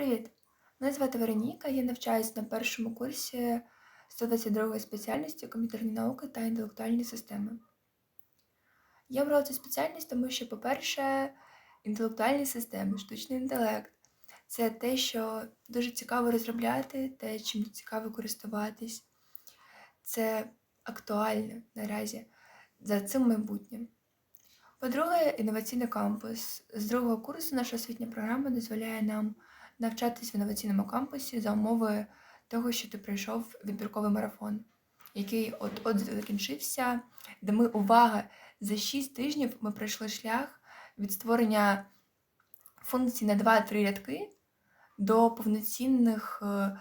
Привіт! Мене звати Вероніка, я навчаюсь на першому курсі 122 спеціальності комп'ютерні науки та інтелектуальні системи. Я обрала цю спеціальність, тому що, по-перше, інтелектуальні системи, штучний інтелект це те, що дуже цікаво розробляти, те, чим цікаво користуватись. Це актуально наразі за цим майбутнім. По-друге, інноваційний кампус. З другого курсу наша освітня програма дозволяє нам навчатись в інноваційному кампусі за умови того, що ти пройшов відбірковий марафон, який от-от закінчився, де ми, увага, за 6 тижнів ми пройшли шлях від створення функцій на 2-3 рядки до повноцінних, е,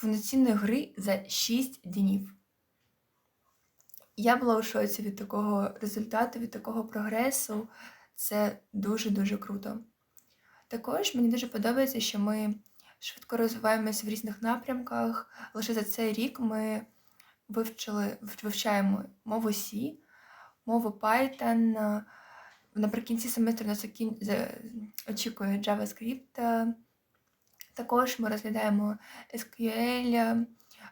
повноцінної гри за 6 днів. Я була у шоці від такого результату, від такого прогресу. Це дуже-дуже круто. Також мені дуже подобається, що ми швидко розвиваємося в різних напрямках. Лише за цей рік ми вивчили, вивчаємо мову C, мову Python. Наприкінці семестру нас очікує JavaScript. Також ми розглядаємо SQL,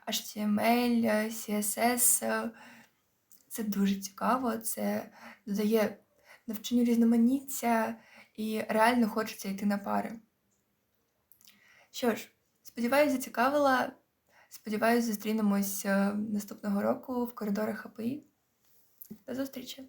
HTML, CSS. Це дуже цікаво, це додає навчанню різноманіття і реально хочеться йти на пари. Що ж, сподіваюся, зацікавила. Сподіваюся, зустрінемось е, наступного року в коридорах АПІ. До зустрічі!